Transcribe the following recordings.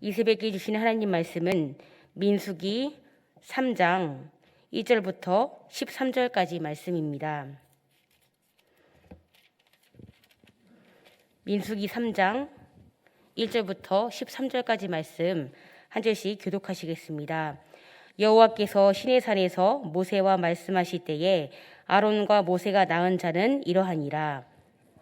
이 새벽에 주신 하나님 말씀은 민수기 3장 1절부터 13절까지 말씀입니다. 민수기 3장 1절부터 13절까지 말씀 한 절씩 교독하시겠습니다. 여호와께서 시내산에서 모세와 말씀하실 때에 아론과 모세가 낳은 자는 이러하니라.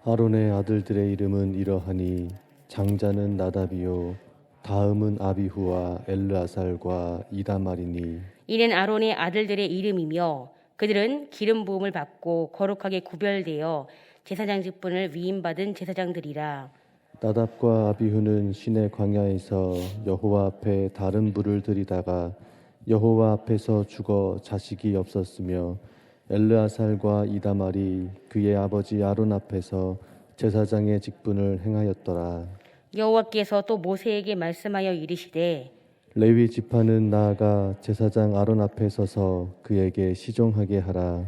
아론의 아들들의 이름은 이러하니 장자는 나답이요 다음은 아비후와 엘르아살과 이다말이니 이는 아론의 아들들의 이름이며 그들은 기름 부음을 받고 거룩하게 구별되어 제사장 직분을 위임받은 제사장들이라. 나답과 아비후는 시내 광야에서 여호와 앞에 다른 불을 들이다가 여호와 앞에서 죽어 자식이 없었으며 엘르아살과 이다말이 그의 아버지 아론 앞에서 제사장의 직분을 행하였더라. 여호와께서 또 모세에게 말씀하여 이르시되 레위 지파는 나아가 제사장 아론 앞에 서서 그에게 시종하게 하라.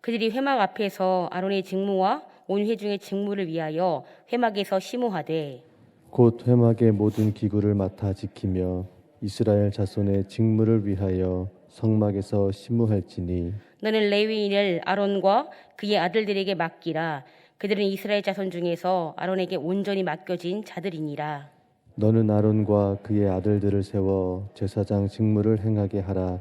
그들이 회막 앞에서 아론의 직무와 온 회중의 직무를 위하여 회막에서 심호하되 곧 회막의 모든 기구를 맡아 지키며 이스라엘 자손의 직무를 위하여 성막에서 심무할지니 너는 레위인을 아론과 그의 아들들에게 맡기라 그들은 이스라엘 자손 중에서 아론에게 온전히 맡겨진 자들이니라 너는 아론과 그의 아들들을 세워 제사장 직무를 행하게 하라.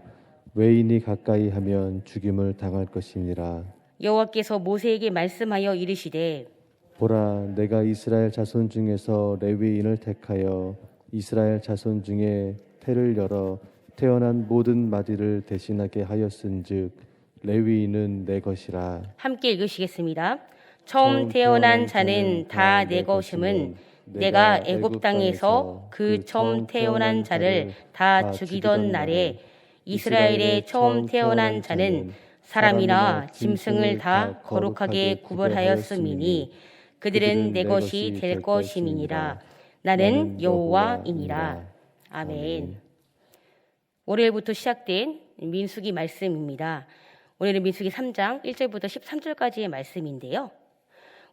외인이 가까이 하면 죽임을 당할 것이니라. 여호와께서 모세에게 말씀하여 이르시되 보라, 내가 이스라엘 자손 중에서 레위인을 택하여 이스라엘 자손 중에 태를 열어 태어난 모든 마디를 대신하게 하였은즉 레위인은 내 것이라. 함께 읽으시겠습니다. 처음 태어난 자는 다 내 것임은 내가 애굽 땅에서 그 처음 태어난 자를 다 죽이던 날에 이스라엘의 처음 태어난 자는 사람이나 짐승을 다 거룩하게 구별하였음이니 그들은 내 것이 될 것임이니라 나는 여호와이니라 아멘. 월요일부터 시작된 민수기 말씀입니다. 오늘은 민수기 3장 1절부터 13절까지의 말씀인데요.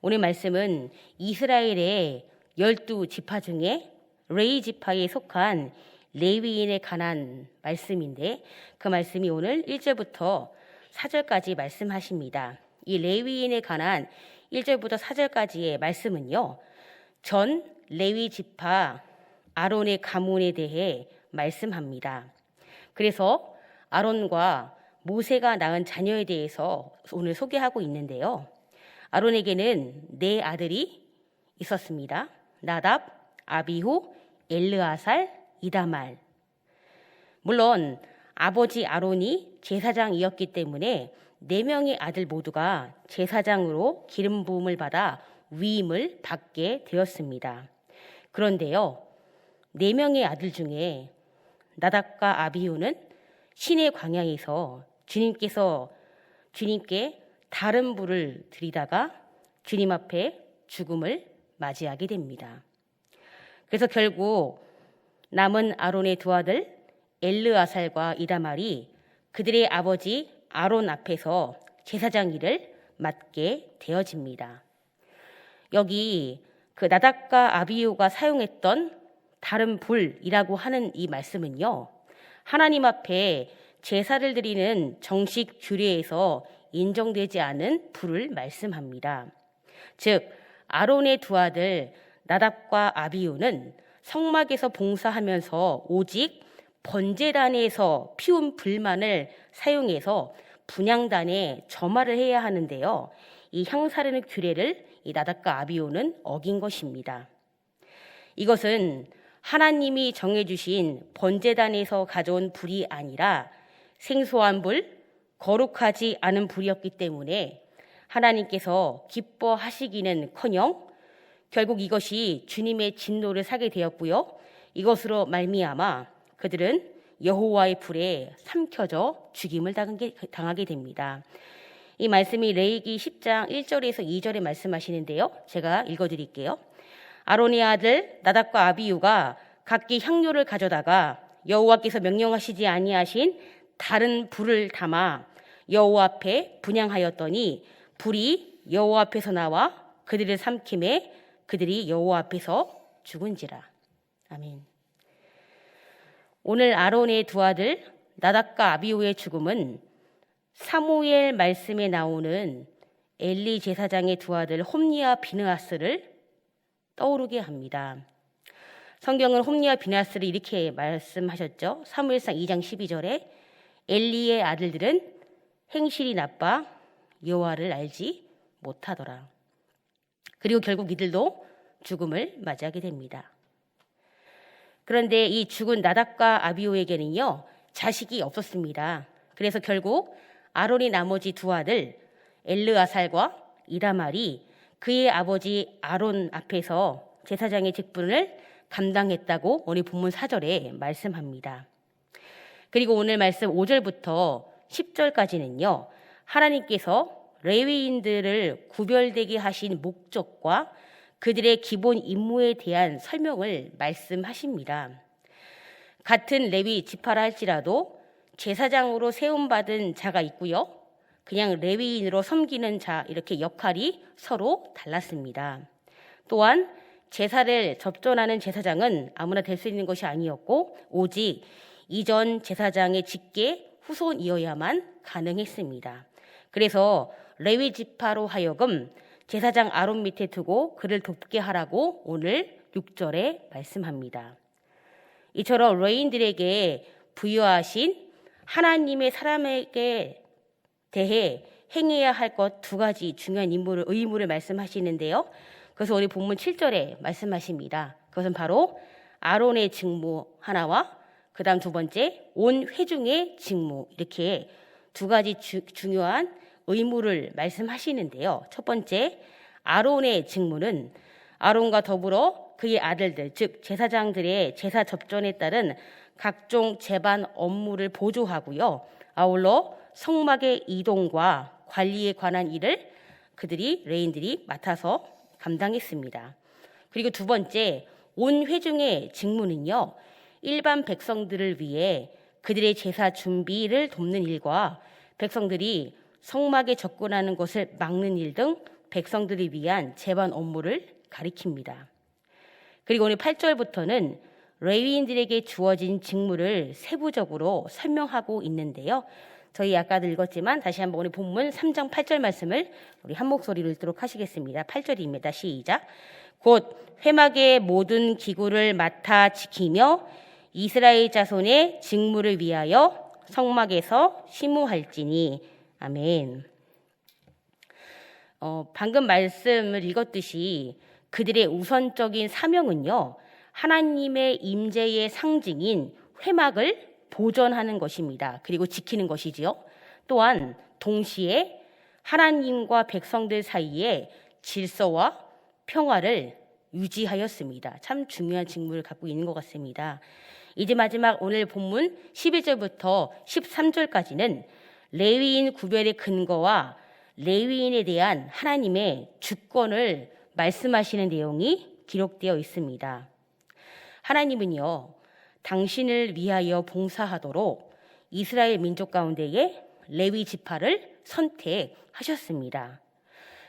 오늘 말씀은 이스라엘의 열두 지파 중에 레이 지파에 속한 레위인에 관한 말씀인데 그 말씀이 오늘 1절부터 4절까지 말씀하십니다. 이 레위인에 관한 1절부터 4절까지의 말씀은요. 전 레위 지파 아론의 가문에 대해 말씀합니다. 그래서 아론과 모세가 낳은 자녀에 대해서 오늘 소개하고 있는데요. 아론에게는 네 아들이 있었습니다. 나답, 아비후, 엘르아살, 이다말. 물론 아버지 아론이 제사장이었기 때문에 네 명의 아들 모두가 제사장으로 기름 부음을 받아 위임을 받게 되었습니다. 그런데요, 네 명의 아들 중에 나답과 아비후는 신의 광야에서 주님께서 주님께 다른 불을 들이다가 주님 앞에 죽음을 맞이하게 됩니다. 그래서 결국 남은 아론의 두 아들 엘르아살과 이다말이 그들의 아버지 아론 앞에서 제사장 일을 맡게 되어집니다. 여기 그 나답과 아비우가 사용했던 다른 불이라고 하는 이 말씀은요. 하나님 앞에 제사를 드리는 정식 규례에서 인정되지 않은 불을 말씀합니다. 즉 아론의 두 아들 나답과 아비우는 성막에서 봉사하면서 오직 번제단에서 피운 불만을 사용해서 분양단에 점화를 해야 하는데요. 이 향사르는 규례를 이 나답과 아비오는 어긴 것입니다. 이것은 하나님이 정해주신 번제단에서 가져온 불이 아니라 생소한 불, 거룩하지 않은 불이었기 때문에 하나님께서 기뻐하시기는 커녕 결국 이것이 주님의 진노를 사게 되었고요. 이것으로 말미암아 그들은 여호와의 불에 삼켜져 죽임을 당하게 됩니다. 이 말씀이 레이기 10장 1절에서 2절에 말씀하시는데요. 제가 읽어드릴게요. 아론의 아들 나답과 아비유가 각기 향료를 가져다가 여호와께서 명령하시지 아니하신 다른 불을 담아 여호와 앞에 분양하였더니 불이 여호와 앞에서 나와 그들을 삼킴에 그들이 여호와 앞에서 죽은지라. 아멘. 오늘 아론의 두 아들 나답과 아비오의 죽음은 사무엘 말씀에 나오는 엘리 제사장의 두 아들 홈니와 비느하스를 떠오르게 합니다. 성경은 홈니와 비느하스를 이렇게 말씀하셨죠. 사무엘상 2장 12절에 엘리의 아들들은 행실이 나빠 여호와를 알지 못하더라. 그리고 결국 이들도 죽음을 맞이하게 됩니다. 그런데 이 죽은 나답과 아비오에게는요 자식이 없었습니다. 그래서 결국 아론의 나머지 두 아들 엘르아살과 이다말이 그의 아버지 아론 앞에서 제사장의 직분을 감당했다고 오늘 본문 4절에 말씀합니다. 그리고 오늘 말씀 5절부터 10절까지는요. 하나님께서 레위인들을 구별되게 하신 목적과 그들의 기본 임무에 대한 설명을 말씀하십니다. 같은 레위 지파라 할지라도 제사장으로 세움받은 자가 있고요. 그냥 레위인으로 섬기는 자 이렇게 역할이 서로 달랐습니다. 또한 제사를 접전하는 제사장은 아무나 될 수 있는 것이 아니었고 오직 이전 제사장의 직계 후손이어야만 가능했습니다. 그래서 레위 지파로 하여금 제사장 아론 밑에 두고 그를 돕게 하라고 오늘 6절에 말씀합니다. 이처럼 레인들에게 부여하신 하나님의 사람에게 대해 행해야 할 것 두 가지 중요한 임무를 의무를 말씀하시는데요. 그래서 우리 본문 7절에 말씀하십니다. 그것은 바로 아론의 직무 하나와 그 다음 두 번째 온 회중의 직무 이렇게 두 가지 주, 중요한 의무를 말씀하시는데요. 첫 번째 아론의 직무는 아론과 더불어 그의 아들들 즉 제사장들의 제사 접전에 따른 각종 재반 업무를 보조하고요. 아울러 성막의 이동과 관리에 관한 일을 그들이 레인들이 맡아서 감당했습니다. 그리고 두 번째 온 회중의 직무는요. 일반 백성들을 위해 그들의 제사 준비를 돕는 일과 백성들이 성막에 접근하는 것을 막는 일 등 백성들을 위한 재반 업무를 가리킵니다. 그리고 오늘 8절부터는 레위인들에게 주어진 직무를 세부적으로 설명하고 있는데요. 저희 아까도 읽었지만 다시 한번 오늘 본문 3장 8절 말씀을 우리 한 목소리로 읽도록 하시겠습니다. 8절입니다. 시작. 곧 회막의 모든 기구를 맡아 지키며 이스라엘 자손의 직무를 위하여 성막에서 심우할지니 아멘. 어, 방금 말씀을 읽었듯이 그들의 우선적인 사명은요 하나님의 임재의 상징인 회막을 보존하는 것입니다. 그리고 지키는 것이지요. 또한 동시에 하나님과 백성들 사이에 질서와 평화를 유지하였습니다. 참 중요한 직무를 갖고 있는 것 같습니다. 이제 마지막 오늘 본문 11절부터 13절까지는 레위인 구별의 근거와 레위인에 대한 하나님의 주권을 말씀하시는 내용이 기록되어 있습니다. 하나님은요, 당신을 위하여 봉사하도록 이스라엘 민족 가운데에 레위 지파를 선택하셨습니다.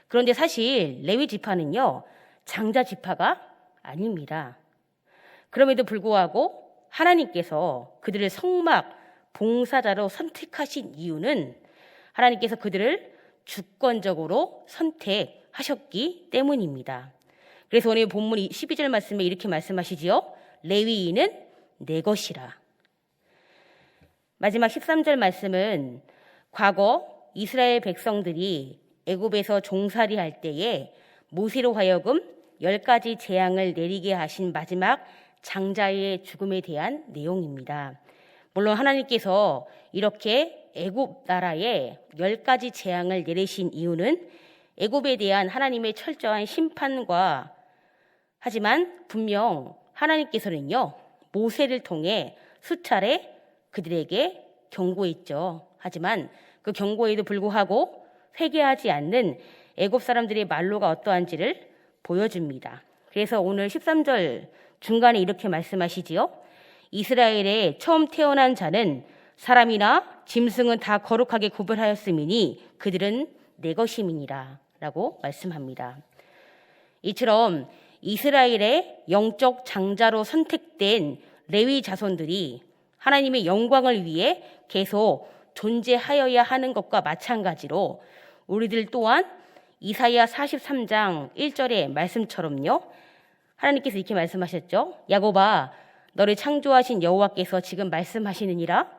그런데 사실 레위 지파는요, 장자 지파가 아닙니다. 그럼에도 불구하고 하나님께서 그들을 성막 봉사자로 선택하신 이유는 하나님께서 그들을 주권적으로 선택하셨기 때문입니다. 그래서 오늘 본문 12절 말씀에 이렇게 말씀하시지요. 레위인은 내 것이라. 마지막 13절 말씀은 과거 이스라엘 백성들이 애굽에서 종살이 할 때에 모세로 하여금 열 가지 재앙을 내리게 하신 마지막 장자의 죽음에 대한 내용입니다. 물론 하나님께서 이렇게 애굽 나라에 열 가지 재앙을 내리신 이유는 애굽에 대한 하나님의 철저한 심판과 하지만 분명 하나님께서는요 모세를 통해 수차례 그들에게 경고했죠. 하지만 그 경고에도 불구하고 회개하지 않는 애굽 사람들의 말로가 어떠한지를 보여줍니다. 그래서 오늘 13절 중간에 이렇게 말씀하시지요. 이스라엘에 처음 태어난 자는 사람이나 짐승은 다 거룩하게 구별하였음이니 그들은 내 것임이니라 라고 말씀합니다. 이처럼 이스라엘의 영적 장자로 선택된 레위 자손들이 하나님의 영광을 위해 계속 존재하여야 하는 것과 마찬가지로 우리들 또한 이사야 43장 1절의 말씀처럼요. 하나님께서 이렇게 말씀하셨죠. 야곱아 너를 창조하신 여호와께서 지금 말씀하시느니라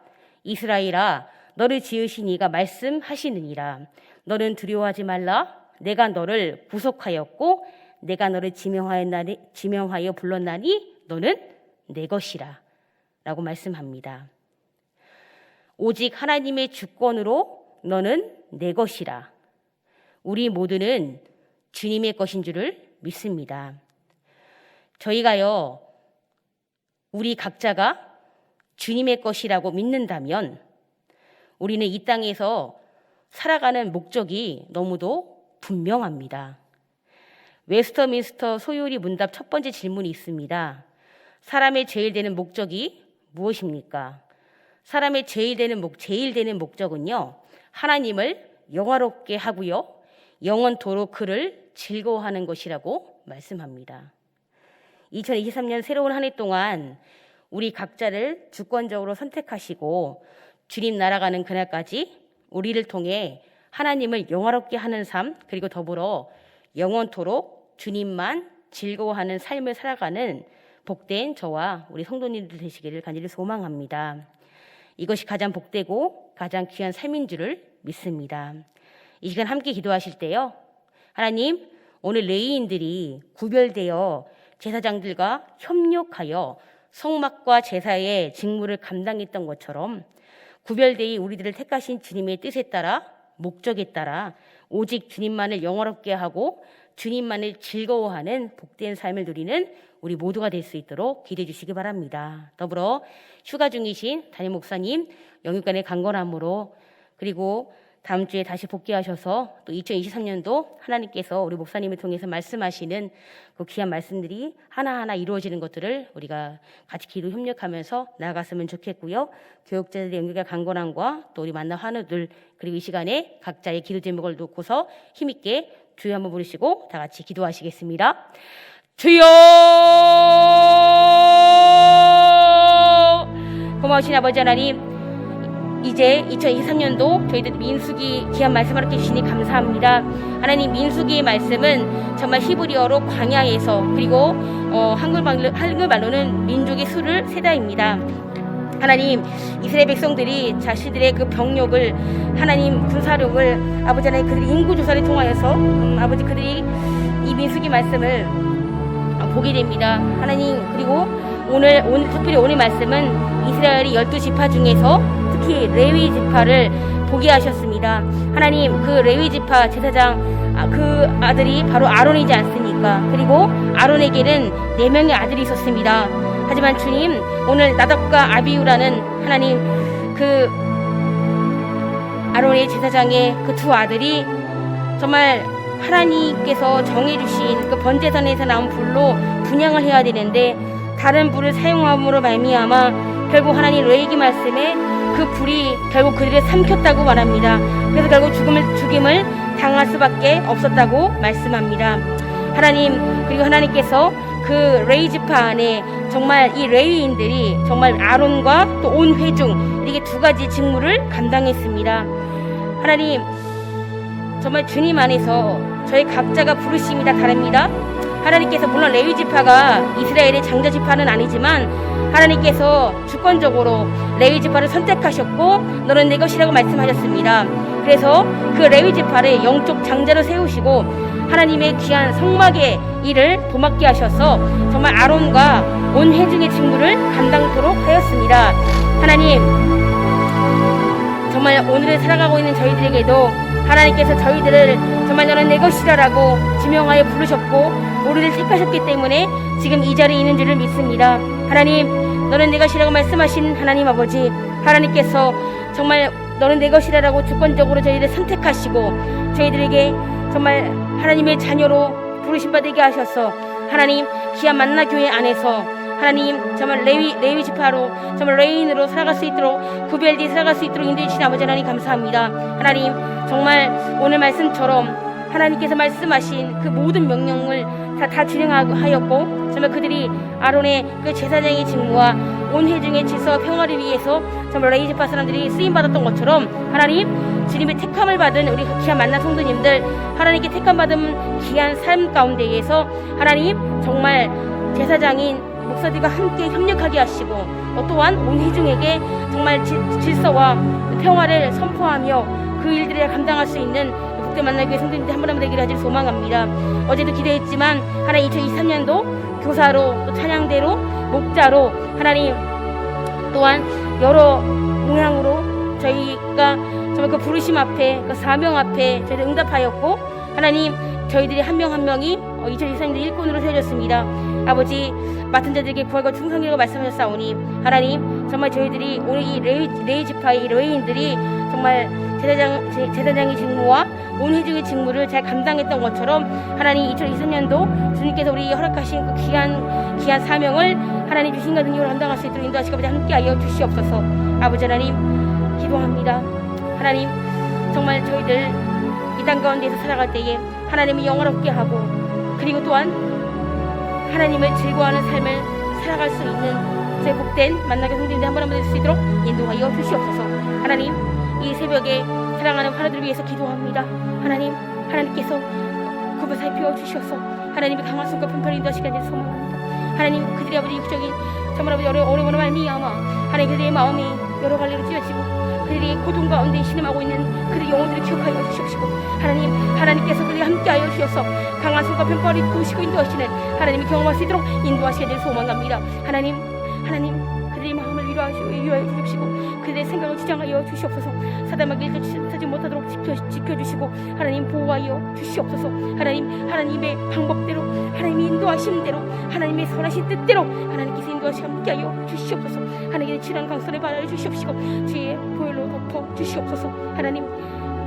이스라엘아 너를 지으신 이가 말씀하시느니라 너는 두려워하지 말라 내가 너를 구속하였고 내가 너를 지명하였나니 지명하여 불렀나니 너는 내 것이라 라고 말씀합니다. 오직 하나님의 주권으로 너는 내 것이라. 우리 모두는 주님의 것인 줄을 믿습니다. 저희가요, 우리 각자가 주님의 것이라고 믿는다면 우리는 이 땅에서 살아가는 목적이 너무도 분명합니다. 웨스터민스터 소요리 문답 첫 번째 질문이 있습니다. 사람의 제일 되는 목적이 무엇입니까? 사람의 제일 되는 목, 제일 되는 목적은요, 하나님을 영화롭게 하고요, 영원토록 그를 즐거워하는 것이라고 말씀합니다. 2023년 새로운 한 해 동안 우리 각자를 주권적으로 선택하시고 주님 날아가는 그날까지 우리를 통해 하나님을 영화롭게 하는 삶, 그리고 더불어 영원토록 주님만 즐거워하는 삶을 살아가는 복된 저와 우리 성도님들 되시기를 간절히 소망합니다. 이것이 가장 복되고 가장 귀한 삶인 줄을 믿습니다. 이 시간 함께 기도하실 때요. 하나님, 오늘 레이인들이 구별되어 제사장들과 협력하여 성막과 제사의 직무를 감당했던 것처럼 구별되이 우리들을 택하신 주님의 뜻에 따라 목적에 따라 오직 주님만을 영화롭게 하고 주님만을 즐거워하는 복된 삶을 누리는 우리 모두가 될 수 있도록 기도해 주시기 바랍니다. 더불어 휴가 중이신 담임 목사님 영육간의 강건함으로 그리고 다음 주에 다시 복귀하셔서 또 2023년도 하나님께서 우리 목사님을 통해서 말씀하시는 그 귀한 말씀들이 하나하나 이루어지는 것들을 우리가 같이 기도 협력하면서 나아갔으면 좋겠고요. 교육자들의 연결과 강건함과 또 우리 만나 환우들 그리고 이 시간에 각자의 기도 제목을 놓고서 힘있게 주여 한번 부르시고 다 같이 기도하시겠습니다. 주여! 고마우신 아버지 하나님, 이제 2023년도 저희들 민수기 귀한 말씀 하렇게 주시니 감사합니다. 하나님 민수기의 말씀은 정말 히브리어로 광야에서 그리고 어, 한글말로, 한글말로는 민족의 수를 세다입니다. 하나님 이스라엘 백성들이 자신들의 그 병력을 하나님 군사력을 아버지 하나님 그들이 인구 조사를 통하여서 음, 아버지 그들이 이 민수기 말씀을 보게 됩니다. 하나님 그리고 오늘 오늘 특별히 오늘 말씀은 이스라엘이 열두 지파 중에서 특히 레위 지파를 보게 하셨습니다. 하나님 그 레위 지파 제사장 아, 그 아들이 바로 아론이지 않습니까? 그리고 아론에게는 네 명의 아들이 있었습니다. 하지만 주님 오늘 나답과 아비우라는 하나님 그 아론의 제사장의 그 두 아들이 정말 하나님께서 정해주신 그 번제단에서 나온 불로 분양을 해야 되는데 다른 불을 사용함으로 말미암아 결국 하나님 레이기 말씀에 그 불이 결국 그들을 삼켰다고 말합니다. 그래서 결국 죽음을 죽임을 당할 수밖에 없었다고 말씀합니다. 하나님 그리고 하나님께서 그 레이지파 안에 정말 이 레위인들이 정말 아론과 또 온 회중 이렇게 두 가지 직무를 감당했습니다. 하나님 정말 주님 안에서 저희 각자가 부르심이 다 다릅니다. 하나님께서 물론 레위 지파가 이스라엘의 장자 지파는 아니지만 하나님께서 주권적으로 레위 지파를 선택하셨고 너는 내 것이라고 말씀하셨습니다. 그래서 그 레위 지파를 영적 장자로 세우시고 하나님의 귀한 성막의 일을 도맡게 하셔서 정말 아론과 온 회중의 직무를 감당토록 하였습니다. 하나님 정말 오늘을 살아가고 있는 저희들에게도 하나님께서 저희들을 정말 너는 내 것이라라고 지명하여 부르셨고 우리를 택하셨기 때문에 지금 이 자리에 있는 줄을 믿습니다. 하나님 너는 내 것이라고 말씀하신 하나님 아버지 하나님께서 정말 너는 내 것이라라고 주권적으로 저희를 선택하시고 저희들에게 정말 하나님의 자녀로 부르심 받게 하셔서 하나님 귀한 만나 교회 안에서 하나님 정말 레위 레위 지파로 정말 레인으로 살아갈 수 있도록 구별되어 살아갈 수 있도록 인도해 주신 아버지 하나님 감사합니다. 하나님 정말 오늘 말씀처럼 하나님께서 말씀하신 그 모든 명령을 다, 다 진행하였고 정말 그들이 아론의 그 제사장의 직무와 온 회중의 질서와 평화를 위해서 정말 레이지파 사람들이 쓰임 받았던 것처럼 하나님 주님의 택함을 받은 우리 귀한 만난 성도님들 하나님께 택함 받은 귀한 삶 가운데에서 하나님 정말 제사장인 목사들과 함께 협력하게 하시고 어, 또한 온 회중에게 정말 지- 질서와 평화를 선포하며 그 일들을 감당할 수 있는 복대 만나교회 성도님들 한분한분 되기를 하길 소망합니다. 어제도 기대했지만 하나님 2023년도 교사로 또 찬양대로 목자로 하나님 또한 여러 모양으로 저희가 정말 그 부르심 앞에 그 사명 앞에 저희들 응답하였고 하나님 저희들이 한 명 한 명이 2023년도 일꾼으로 세워졌습니다. 아버지 맡은 자들에게 구하고 충성이라고 말씀하셨사오니 하나님 정말 저희들이 오늘 이 레이, 레이지파의 이 레이인들이 정말 제사장, 제, 제사장의 직무와 온 회중의 직무를 잘 감당했던 것처럼 하나님 2023년도 주님께서 우리 허락하신 그 귀한 귀한 사명을 하나님 주신 같은 이유로 감당할 수 있도록 인도하시고 아버지 함께 하여 주시옵소서. 아버지 하나님 기도합니다. 하나님 정말 저희들 이 땅 가운데서 살아갈 때에 하나님을 영화롭게 하고 그리고 또한 하나님을 즐거워하는 삶을 살아갈 수 있는 제 복된 만나게 성도인들 한번 한번될수 있도록 인도하여 주시옵소서. 하나님 이 새벽에 사랑하는 하나들을 위해서 기도합니다. 하나님 하나님께서 그분 살펴 주셔서. 하나님의 강한 손과 편편히 인도하시게 되는 소망합니다. 하나님 그들의 아버지 육적인 정말 아버지 어려 어려운 말미암아 하나님 그들의 마음이 여러 갈래로 찢어지고 그들이 고통 가운데 신음하고 있는 그들의 영혼들을 기억하여 주시옵시고 하나님 하나님께서 그들이 함께하여 주셔서 강한 손과 편편히 도우시고 인도하시는 하나님이 경험할 수 있도록 인도하시게 되는 소망합니다. 하나님 하나님 그들의 마음을 위로하시고 위로해 주십시고 그들의 생각을 주장하여 주시옵소서. 사단에게 일치하지 못하도록 지켜, 지켜주시고 하나님 보호하여 주시옵소서. 하나님 하나님의 방법대로 하나님의 인도하심대로 하나님의 선하신 뜻대로 하나님께서 인도하시 함께하여 주시옵소서. 하나님의 친한 강선을 바라여 주시옵시고 주의 보혈로 덮어 주시옵소서. 하나님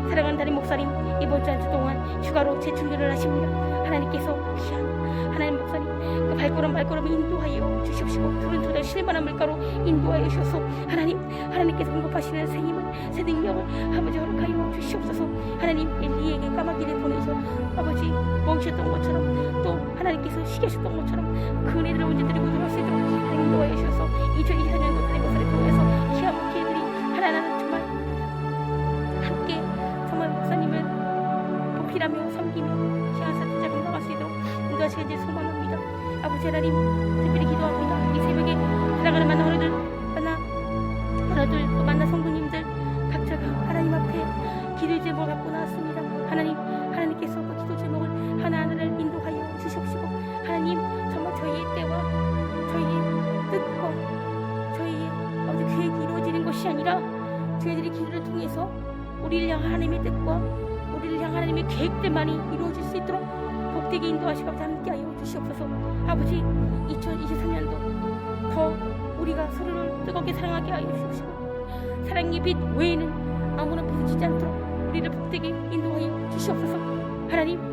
사랑하는 다른 목사님 이번 주 한 주 동안 휴가로 재충전을 하십니다. 하나님께서 귀한 하나님 목사님 그 발걸음 발걸음 인도하여 주시옵시고 푸른 토대 실만한 물가로 인도하여 주셔서. 하나님 하나님께서 공급하시는 새 힘을 새 능력을 아버지 허락하여 주시옵소서. 하나님 엘리에게 까마귀를 보내서 아버지 먹으셨던 것처럼 또 하나님께서 하셨던 것처럼 그 은혜들을 언제 드리고 돌아올 수 있도록 하나님 인도하여 주셔서. 2024년 아니라 저희들이 기도를 통해서 우리를 향한 하나님의 뜻과 우리를 향한 하나님의 계획들만이 이루어질 수 있도록 복되게 인도하시고 함께하여 주시옵소서. 아버지 2023년도 더 우리가 서로를 뜨겁게 사랑하게 하여 주시옵시고 사랑의 빛 외에는 아무나 비치지 않도록 우리를 복되게 인도하여 주시옵소서. 하나님